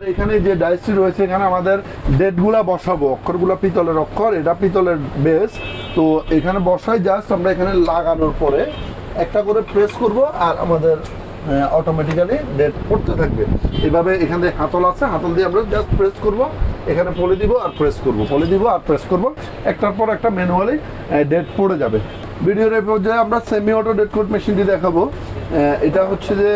এখানে যে ডাইসটি রয়েছে, এখানে আমাদের ডেটগুলা বসাবো, অক্ষরগুলা পিতলের অক্ষর, এটা পিতলের বেস তো এখানে বসাই জাস্ট আমরা এখানে লাগানোর পরে একটা করে প্রেস করব আর আমাদের অটোমেটিক্যালি ডেট পড়তে থাকবে। এভাবে এখানে হাতল আছে, হাতল দিয়ে আমরা জাস্ট প্রেস করব, এখানে পলে দিব আর প্রেস করব, পলে দিব আর প্রেস করব। একটার পর একটা ম্যানুয়ালি ডেট পড়ে যাবে। ভিডিওর এই পর্যায়ে আমরা সেমি অটো ডেট কোড মেশিনটি দেখাবো। এটা হচ্ছে যে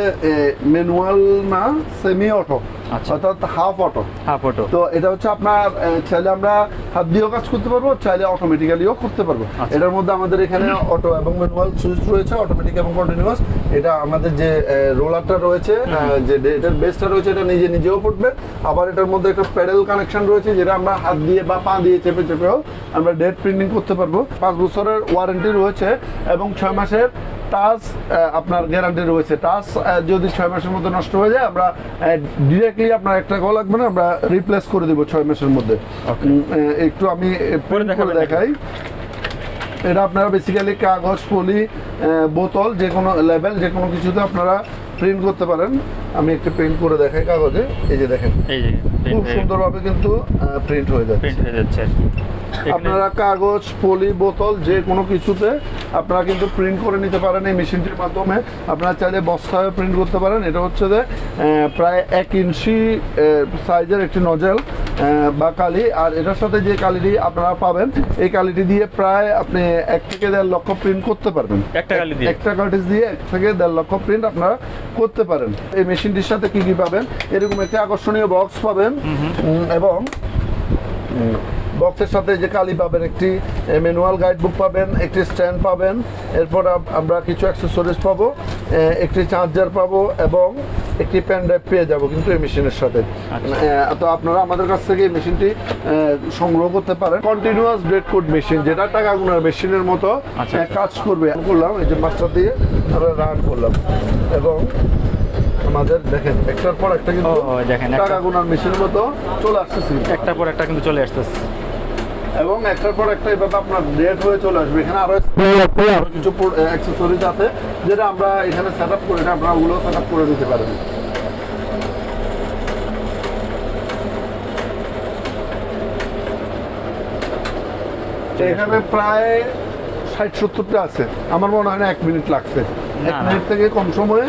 ম্যানুয়াল না সেমি অটো। অর্থাৎ হাফ অটো হাফ অটো তো এটা হচ্ছে আপনার চাইলে আমরা হাত দিয়েও কাজ করতে পারব চাইলে অটোমেটিক্যালিও করতে পারব। আচ্ছা। এটার মধ্যে আমাদের এখানে অটো এবং ম্যানুয়াল সুইচ রয়েছে অটোমেটিক এবং কন্টিনিউয়াস এটা আমাদের যে রোলারটা রয়েছে যে এটার বেসটা রয়েছে এটা নিজে নিজেও ফুটবে। আবার এটার মধ্যে একটা প্যাডেল কানেকশন রয়েছে যেটা আমরা হাত দিয়ে বা পা দিয়ে চেপে চেপেও আমরা ডেট প্রিন্টিং করতে পারব। পাঁচ বছরের ওয়ারেন্টি রয়েছে এবং ছয় মাসের টাচ আপনার গ্যারান্টি রয়েছে। টাচ যদি ছয় মাসের মধ্যে নষ্ট হয়ে যায় আমরা ডিরেক্টলি আপনার একটা কল লাগবে না আমরা রিপ্লেস করে দেবো ছয় মাসের মধ্যে. একটু আমি প্রিন্ট করে দেখাই। এটা আপনারা বেসিক্যালি কাগজ পলি বোতল যে কোনো লেভেল যে কোনো কিছুতে আপনারা প্রিন্ট করতে পারেন। আমি একটু প্রিন্ট করে দেখাই কাগজে। এই যে দেখেন। এই যে খুব সুন্দরভাবে কিন্তু প্রিন্ট হয়ে যাচ্ছে। প্রিন্ট হয়ে যাচ্ছে আপনারা কাগজ পলি বোতল যে কোনো কিছুতে আপনারা কিন্তু প্রিন্ট করে নিতে পারেন এই মেশিনটির মাধ্যমে। আপনারা চাইলে বস্তায় প্রিন্ট করতে পারেন। এটা হচ্ছে যে প্রায় এক ইঞ্চি সাইজের একটি নজেল। বা কালি আর এটার সাথে যে কালিটি আপনারা পাবেন এই কালিটি দিয়ে প্রায় আপনি এক থেকে দেড় লক্ষ প্রিন্ট করতে পারবেন। একটা কালি দিয়ে? একটা কার্টিজ দিয়ে এক থেকে দেড় লক্ষ প্রিন্ট আপনারা করতে পারেন। এই মেশিনটির সাথে কি কি পাবেন? এরকম একটি আকর্ষণীয় বক্স পাবেন। এবং বক্সের সাথে যে কালি পাবেন একটি ম্যানুয়াল গাইড বুক পাবেন একটি স্ট্যান্ড পাবেন। এরপর আমরা কিছু অ্যাক্সেসরিজ পাবো একটি চার্জার পাবো এবং একটি প্যান ড্রাইভ পেয়ে যাব কিন্তু এই মেশিনের সাথে। আচ্ছা। তো আপনারা আমাদের কাছ থেকে এই মেশিনটি সংগ্রহ করতে পারেন। কন্টিনিউয়াস ব্রেড কোড মেশিন যেটা টাকা গুনার মেশিনের মতো আচ্ছা। কাজ করবে। করলাম এই যে মাস্টার দিয়ে আমরা রান করলাম। এবং আমাদের দেখেন একটার পর একটা কিন্তু টাকা গুনার মেশিনের মতো চলে আসতেছে। একটা পর একটা কিন্তু চলে আসতেছে। এবং একটার পর একটা এভাবে আপনার হয়ে চলে আসবে। এখানে আরও আরও কিছু অ্যাক্সেসরিজ আছে যেটা আমরা এখানে সেট আপ করে আপনারা ওগুলো সেট আপ করে দিতে পারেন এখানে প্রায় ষাট সত্তরটা আছে। আমার মনে হয় না এক মিনিট লাগছে। এক। মিনিট থেকে কম সময়ে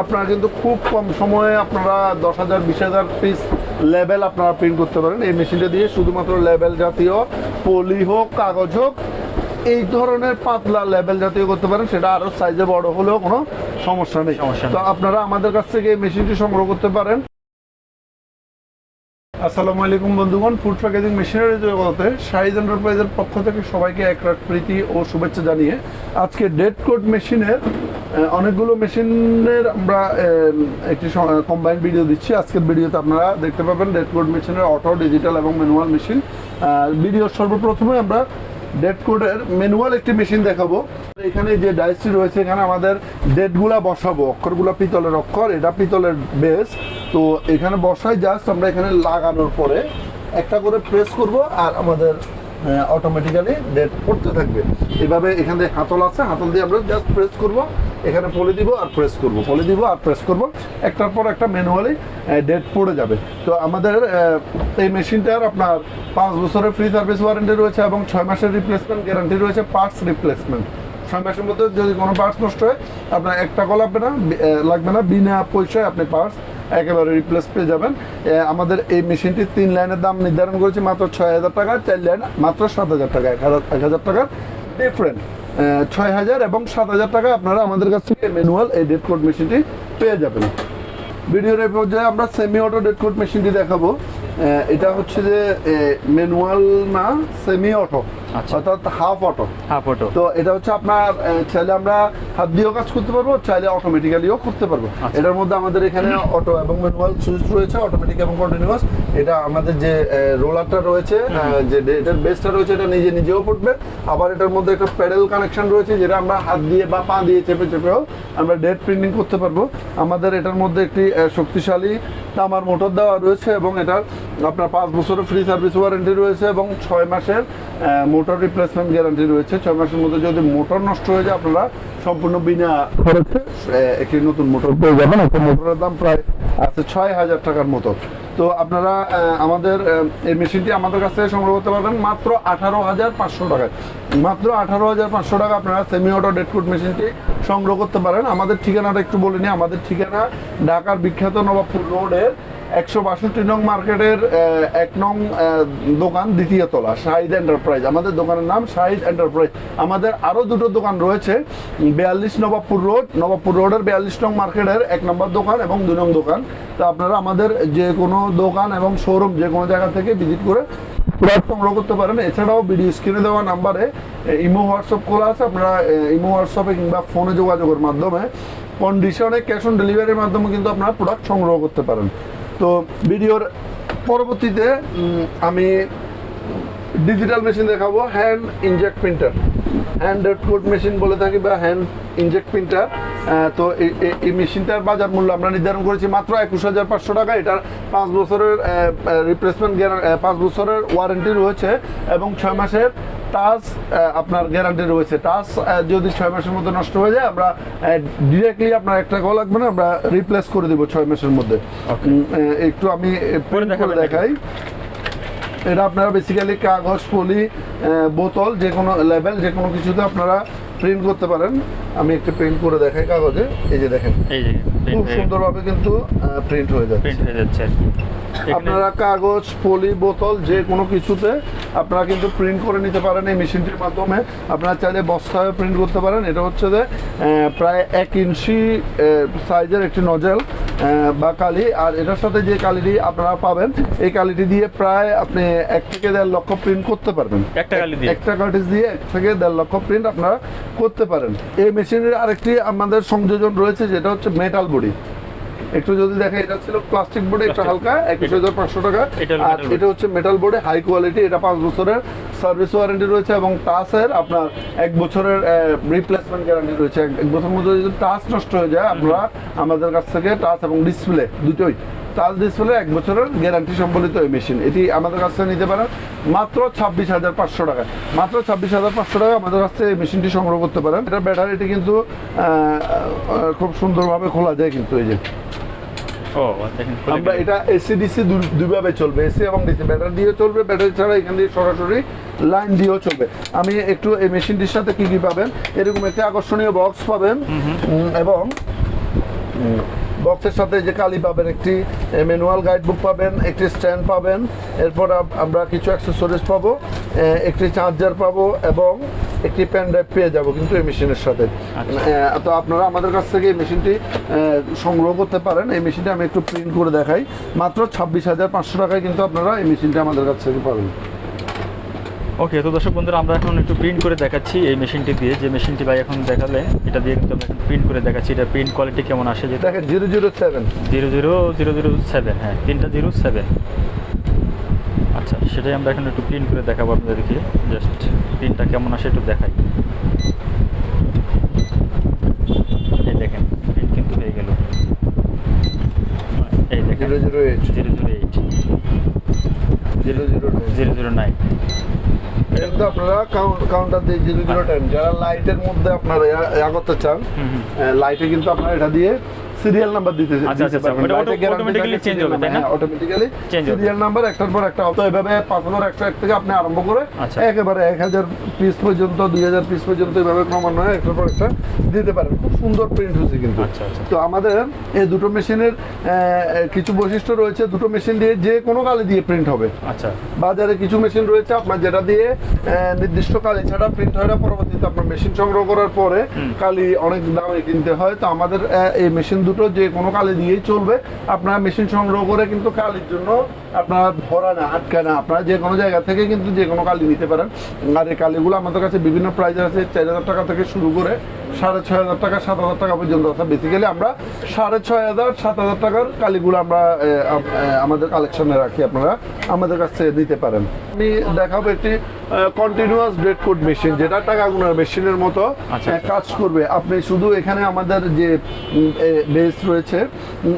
আপনারা কিন্তু খুব কম সময়ে আপনারা দশ হাজার বিশ হাজার পিস লেভেল আপনারা প্রিন্ট করতে পারেন। এই মেশিনটা দিয়ে শুধুমাত্র লেবেল জাতীয় পলি হোক কাগজ হোক এই ধরনের পাতলা লেবেল জাতীয় করতে পারেন। সেটা আরও সাইজে বড় হলেও কোনো সমস্যা নেই। তো আপনারা আমাদের কাছ থেকে এই মেশিনটি সংগ্রহ করতে পারেন। আসসালামু আলাইকুম বন্ধুগণ ফুড প্যাকেজিং মেশিনারি জগতে শাহিদ এন্টারপ্রাইজের পক্ষ থেকে সবাইকে এক রাত প্রীতি ও শুভেচ্ছা জানিয়ে আজকে ডেড কোড মেশিনের অনেকগুলো মেশিনের আমরা একটি কম্বাইন ভিডিও দিচ্ছি। আজকের ভিডিওতে আপনারা দেখতে পাবেন ডেড কোড মেশিনের অটো ডিজিটাল এবং ম্যানুয়াল মেশিন ভিডিও সর্বপ্রথমে আমরা ডেড কোডের ম্যানুয়াল একটি মেশিন দেখাবো। এখানে যে ডাইসটি রয়েছে, এখানে আমাদের ডেটগুলা বসাবো। অক্ষরগুলা পিতলের অক্ষর, এটা পিতলের বেস তো এখানে বসাই জাস্ট আমরা এখানে লাগানোর পরে একটা করে প্রেস করব আর আমাদের অটোমেটিক্যালি ডেট পড়তে থাকবে। এভাবে এখানে হাতল আছে, হাতল দিয়ে আমরা জাস্ট প্রেস করব। এখানে পলে দিব আর প্রেস করব। পলে দিব আর প্রেস করব। একটার পর একটা ম্যানুয়ালি ডেট পড়ে যাবে। তো আমাদের এই মেশিনটার আপনার পাঁচ বছরের ফ্রি সার্ভিস ওয়ারেন্টি রয়েছে এবং ছয় মাসের রিপ্লেসমেন্ট গ্যারান্টি রয়েছে পার্টস রিপ্লেসমেন্ট ছয় মাসের মধ্যে যদি কোনো পার্টস নষ্ট হয়, আপনার একটা টাকা লাগবে না লাগবে না, বিনা পয়সায় আপনি পার্টস একেবারে রিপ্লেস পেয়ে যাবেন। আমাদের এই মেশিনটির তিন লাইনের দাম নির্ধারণ করেছি মাত্র ছয় হাজার টাকা, চার লাইন মাত্র সাত হাজার টাকা, এক হাজার এক হাজার টাকার ডিফারেন্ট ছয় হাজার এবং সাত হাজার টাকা আপনারা আমাদের কাছ থেকে ম্যানুয়াল এই ডেট কোড মেশিনটি পেয়ে যাবেন। ভিডিওর এই পর্যায়ে আমরা সেমি অটো ডেট কোড মেশিনটি দেখাবো এটা হচ্ছে যে ম্যানুয়াল না সেমি অটো। অর্থাৎ হাফ অটো হাফ অটো তো এটা হচ্ছে আপনার চাইলে আমরা হাত দিয়েও কাজ করতে পারব চাইলে অটোমেটিক্যালিও করতে পারব। আচ্ছা। এটার মধ্যে আমাদের এখানে অটো এবং ম্যানুয়াল সুইচ রয়েছে অটোমেটিক এবং কন্টিনিউয়াস এটা আমাদের যে রোলারটা রয়েছে যে এটার বেসটা রয়েছে এটা নিজে নিজেও ফুটবে আবার এটার মধ্যে একটা প্যাডেল কানেকশন রয়েছে যেটা আমরা হাত দিয়ে বা পা দিয়ে চেপে চেপেও আমরা ডেট প্রিন্টিং করতে পারব। আমাদের এটার মধ্যে একটি শক্তিশালী তামার মোটর দেওয়া রয়েছে এবং এটার আপনার পাঁচ বছরের ফ্রি সার্ভিস ওয়ারেন্টি রয়েছে এবং ছয় মাসের মোটর রিপ্লেসমেন্ট গ্যারান্টি রয়েছে। ছয় মাসের মধ্যে যদি মোটর নষ্ট হয়ে যায়, আপনারা সম্পূর্ণ বিনা খরচে একটি নতুন মোটর পেয়ে যাবেন। একটা মোটরের দাম প্রায় আছে ছয় হাজার টাকার মতো। তো আপনারা আমাদের এই মেশিনটি আমাদের কাছ থেকে সংগ্রহ করতে পারবেন মাত্র আঠারো হাজার পাঁচশো টাকায়। মাত্র আঠারো হাজার পাঁচশো টাকা আপনারা সেমি অটো ডেটকুট মেশিনটি সংগ্রহ করতে পারেন। আমাদের ঠিকানাটা একটু বলে নিই। আমাদের ঠিকানা ঢাকার বিখ্যাত নবাবপুর রোডের একশো বাষট্টি নং মার্কেটের এক নং দোকান দ্বিতীয় তলা শাহিদ এন্টারপ্রাইজ আমাদের দোকানের নাম শাহিদ এন্টারপ্রাইজ আমাদের আরও দুটো দোকান রয়েছে, বিয়াল্লিশ নবাবপুর রোড। নবাবপুর রোডের বিয়াল্লিশ নং মার্কেটের এক নম্বর দোকান এবং দুই নং দোকান। তো আপনারা আমাদের যে কোনো দোকান এবং শোরুম যে কোনো জায়গা থেকে ভিজিট করে প্রোডাক্ট সংগ্রহ করতে পারেন। এছাড়াও ভিডিও স্ক্রিনে দেওয়া নাম্বারে ইমো হোয়াটসঅ্যাপ খোলা আছে। আপনারা ইমো হোয়াটসঅ্যাপে কিংবা ফোনে যোগাযোগের মাধ্যমে কন্ডিশনে ক্যাশ অন ডেলিভারির মাধ্যমে কিন্তু আপনারা প্রোডাক্ট সংগ্রহ করতে পারেন। তো ভিডিওর পরবর্তীতে আমি ডিজিটাল মেশিন দেখাবো hand inject printer hand code machine বলে থাকি বা হ্যান্ড ইনজেক্ট প্রিন্টার তো এই মেশিনটার বাজার মূল্য আমরা নির্ধারণ করেছি মাত্র একুশ হাজার পাঁচশো টাকা। এটার পাঁচ বছরের রিপ্লেসমেন্ট পাঁচ বছরের ওয়ারেন্টি রয়েছে এবং ছয় মাসের টাচ আপনার গ্যারান্টি রয়েছে টাচ যদি ছয় মাসের মধ্যে নষ্ট হয়ে যায় আমরা ডিরেক্টলি আপনার একটা কল লাগবে না আমরা রিপ্লেস করে দেবো ছয় মাসের মধ্যে। একটু আমি করে দেখাই। এটা আপনারা বেসিক্যালি কাগজ পলি বোতল যে কোনো লেভেল যে কোনো কিছুতে আপনারা প্রিন্ট করতে পারেন। আমি একটু প্রিন্ট করে দেখাই কাগজে। এই যে দেখেন। এই যে খুব সুন্দরভাবে কিন্তু প্রিন্ট হয়ে যাচ্ছে। প্রিন্ট হয়ে যাচ্ছে আপনারা কাগজ পলি বোতল যে কোনো কিছুতে আপনারা কিন্তু প্রিন্ট করে নিতে পারেন এই মেশিনটির মাধ্যমে। আপনারা চাইলে বস্তায় প্রিন্ট করতে পারেন। এটা হচ্ছে যে প্রায় এক ইঞ্চি সাইজের একটি নজেল বা কালি আর এটার সাথে যে কালিটি আপনারা পাবেন এই কালিটি দিয়ে প্রায় আপনি এক থেকে দেড় লক্ষ প্রিন্ট করতে পারবেন। একটা কালি দিয়ে? একটা কার্টিজ দিয়ে এক থেকে দেড় লক্ষ প্রিন্ট আপনারা করতে পারেন। এই মেশিনের আরেকটি আমাদের সংযোজন রয়েছে যেটা হচ্ছে মেটাল বডি একটু যদি দেখেন এটা ছিল প্লাস্টিক বোর্ডে একটা হালকা একুশ হাজার পাঁচশো টাকা। আর এটা হচ্ছে মেটাল বোর্ডে হাই কোয়ালিটি এটা পাঁচ বছরের সার্ভিস ওয়ারেন্টি রয়েছে এবং টাচের আপনার এক বছরের রিপ্লেসমেন্ট গ্যারান্টি রয়েছে। এক বছরের মধ্যে যদি টাচ নষ্ট হয়ে যায় আপনারা আমাদের কাছ থেকে টাচ এবং ডিসপ্লে দুটোই টাচ ডিসপ্লে এক বছরের গ্যারান্টি সম্বলিত এই মেশিন এটি আমাদের কাছ থেকে নিতে পারেন মাত্র ছাব্বিশ হাজার পাঁচশো টাকা মাত্র ছাব্বিশ হাজার পাঁচশো টাকা আমাদের কাছ থেকে এই মেশিনটি সংগ্রহ করতে পারেন। এটা ব্যাটারিটি কিন্তু খুব সুন্দরভাবে খোলা যায় কিন্তু এই যে। ও আমরা এটা এসি ডিসি দুইভাবে চলবে। এসি এবং ডিসি ব্যাটারি দিয়ে চলবে। ব্যাটারি ছাড়া এখান দিয়ে সরাসরি লাইন দিয়েও চলবে। আমি একটু এই মেশিনটির সাথে কি কি পাবেন? এরকম একটি আকর্ষণীয় বক্স পাবেন। এবং বক্সের সাথে যে কালি পাবেন একটি ম্যানুয়াল গাইড বুক পাবেন একটি স্ট্যান্ড পাবেন। এরপর আমরা কিছু অ্যাক্সেসরিজ পাবো একটি চার্জার পাবো এবং একটি পেন ড্রাইভ পেয়ে যাব কিন্তু এই মেশিনের সাথে। আচ্ছা। তো আপনারা আমাদের কাছ থেকে এই মেশিনটি সংগ্রহ করতে পারেন। এই মেশিনটি আমি একটু প্রিন্ট করে দেখাই। মাত্র ছাব্বিশ হাজার পাঁচশো টাকায় কিন্তু আপনারা এই মেশিনটা আমাদের কাছ থেকে পাবেন। ওকে তো দর্শক বন্ধুরা আমরা এখন একটু প্রিন্ট করে দেখাচ্ছি এই মেশিনটি দিয়ে। যে মেশিনটি ভাই এখন দেখালেন এটা দিয়ে কিন্তু আমরা প্রিন্ট করে দেখাচ্ছি। এটা প্রিন্ট কোয়ালিটি কেমন আসে যেটা দেখেন zero zero seven zero zero zero zero seven হ্যাঁ তিনটা জিরো সেভেন আচ্ছা সেটাই আমরা এখন একটু প্রিন্ট করে দেখাবো আপনাদেরকে। জাস্ট প্রিন্টটা কেমন আসে একটু দেখাই। এই দেখেন প্রিন্ট কিন্তু হয়ে গেল। এই দেখেন zero zero eight zero zero eight zero zero zero zero nine কিন্তু আপনারা কাউন্টার দিয়ে জিরো জিরো টাইম যারা লাইটের মধ্যে আপনারা ইয়া- করতে চান লাইটে কিন্তু আপনারা এটা দিয়ে সিরিয়াল নাম্বার দিতে আচ্ছা, আচ্ছা, আচ্ছা। ওটা auto- automatically হবে, তাই না? অটোমেটিক্যালি Change হবে। সিরিয়াল নাম্বার একটার পর একটা তো এভাবে পাঁচ হাজার একশো এক থেকে আপনি আরম্ভ করে আচ্ছা। একেবারে এক হাজার পিস পর্যন্ত দুই হাজার পিস পর্যন্ত এভাবে ক্রমান্বয়ে একটার পর একটা দিতে পারেন খুব সুন্দর প্রিন্ট হয়েছে কিন্তু আচ্ছা, আচ্ছা। তো আমাদের এই দুটো মেশিনের কিছু বৈশিষ্ট্য রয়েছে দুটো মেশিন দিয়ে যে কোনো কালে দিয়ে প্রিন্ট হবে আচ্ছা বাজারে কিছু মেশিন রয়েছে আপনার যেটা দিয়ে নির্দিষ্ট কালি ছাড়া প্রিন্ট হয় না পরবর্তীতে আপনার মেশিন সংগ্রহ করার পরে কালি অনেক দামে কিনতে হয় তো আমাদের এই মেশিন দুটো যে কোনো কালে দিয়েই চলবে। আপনারা মেশিন সংগ্রহ করে কিন্তু কালির জন্য আপনারা ভরা না, আটকে না। আপনারা যে কোনো জায়গা থেকে কিন্তু যে কোনো কালি নিতে পারেন। আর এই কালিগুলো আমাদের কাছে বিভিন্ন প্রাইজের আছে, চার হাজার টাকা থেকে শুরু করে সাড়ে ছয় হাজার টাকা সাত হাজার টাকা পর্যন্ত আছে। বেসিক্যালি আমরা সাড়ে ছয় হাজার সাত হাজার টাকার কালিগুলো আমরা আমাদের কালেকশনে রাখি আপনারা আমাদের কাছ থেকে নিতে পারেন। আমি দেখাবো একটি কন্টিনিউয়াস ডেট কোড মেশিন যেটা টাকা গুনার মেশিনের মতো আচ্ছা। আহ, কাজ করবে। আপনি শুধু এখানে আমাদের যে বেস রয়েছে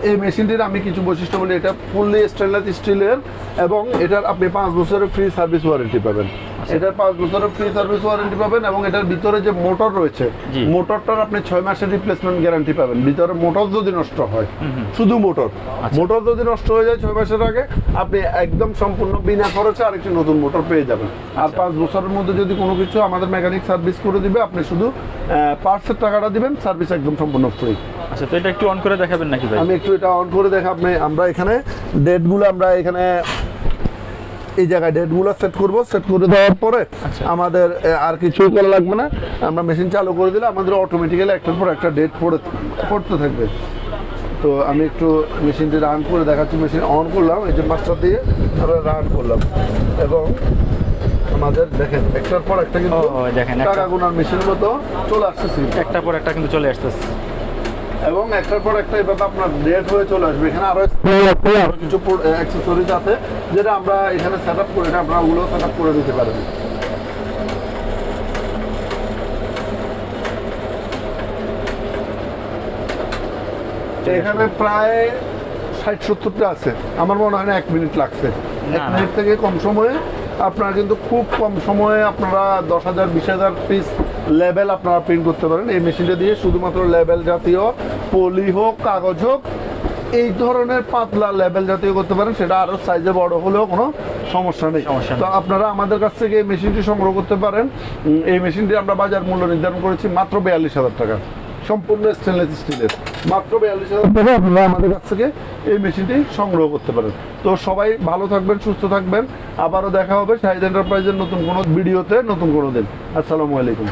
এই মেশিনটির আমি কিছু বৈশিষ্ট্য বলি। এটা ফুললি স্টেনলেস স্টিলের এবং এটার আপনি পাঁচ বছরের ফ্রি সার্ভিস ওয়ারেন্টি পাবেন। এটার পাঁচ বছরের ফ্রি সার্ভিস ওয়ারেন্টি পাবেন এবং এটার ভিতরে যে মোটর রয়েছে মোটরটার আপনি ছয় মাসের রিপ্লেসমেন্ট গ্যারান্টি পাবেন। ভিতরে মোটর যদি নষ্ট হয় শুধু মোটর আচ্ছা। মোটর যদি নষ্ট হয়ে যায় ছয় মাসের আগে আপনি একদম সম্পূর্ণ বিনা খরচে আরেকটি নতুন মোটর পেয়ে যাবেন। আর আচ্ছা। পাঁচ বছরের মধ্যে যদি কোনো কিছু আমাদের মেকানিক সার্ভিস করে দিবে আপনি শুধু পার্টসের টাকাটা দিবেন সার্ভিস একদম সম্পূর্ণ ফ্রি আচ্ছা তো এটা একটু অন করে দেখাবেন নাকি ভাই? আমি একটু এটা অন করে দেখা আপনি আমরা এখানে ডেটগুলো আমরা এখানে এই জায়গায় ডেটগুলো সেট করব। সেট করে দেওয়ার পরে আচ্ছা। আমাদের আর কিছুই করা লাগবে না। আমরা মেশিন চালু করে দিলে আমাদের অটোমেটিক্যালি একটার পর একটা ডেট পড়ে পড়তে থাকবে। তো আমি একটু মেশিনটি রান করে দেখাচ্ছি মেশিন অন করলাম এই যে মাস্টার দিয়ে আমরা রান করলাম। এবং আমাদের দেখেন একটার পর একটা কিন্তু টাকা গোনার মেশিনের মতো চলে আসতেছে। একটা পর একটা কিন্তু চলে আসতেছে। এবং একটার পর একটা এভাবে আপনার ডেট হয়ে চলে আসবে। এখানে আরও আরও কিছু অ্যাক্সেসরিজ আছে যেটা আমরা এখানে সেট আপ করে আপনারা ওগুলো সেট আপ করে দিতে পারেন এখানে প্রায় ষাট সত্তরটা আছে। আমার মনে হয় না এক মিনিট লাগছে। এক মিনিট থেকে কম সময়ে আপনারা কিন্তু খুব কম সময়ে আপনারা দশ হাজার বিশ হাজার পিস লেবেল আপনারা প্রিন্ট করতে পারেন। এই মেশিনটা দিয়ে শুধুমাত্র লেবেল জাতীয় পলি হোক কাগজ হোক এই ধরনের পাতলা লেবেল জাতীয় করতে পারেন। সেটা আরও সাইজে বড় হলেও কোনো সমস্যা নেই। তো আপনারা আমাদের কাছ থেকে এই মেশিনটি সংগ্রহ করতে পারেন। এই মেশিনটি আমরা বাজার মূল্য নির্ধারণ করেছি মাত্র বিয়াল্লিশ হাজার টাকা। সম্পূর্ণ স্টেনলেস স্টিলের মাত্র বিয়াল্লিশ হাজার টাকা আপনারা আমাদের কাছ থেকে এই মেশিনটি সংগ্রহ করতে পারেন। তো সবাই ভালো থাকবেন সুস্থ থাকবেন। আবারও দেখা হবে শাহিদ এন্টারপ্রাইজের নতুন কোনো ভিডিওতে নতুন কোনো দিন। আসসালামু আলাইকুম।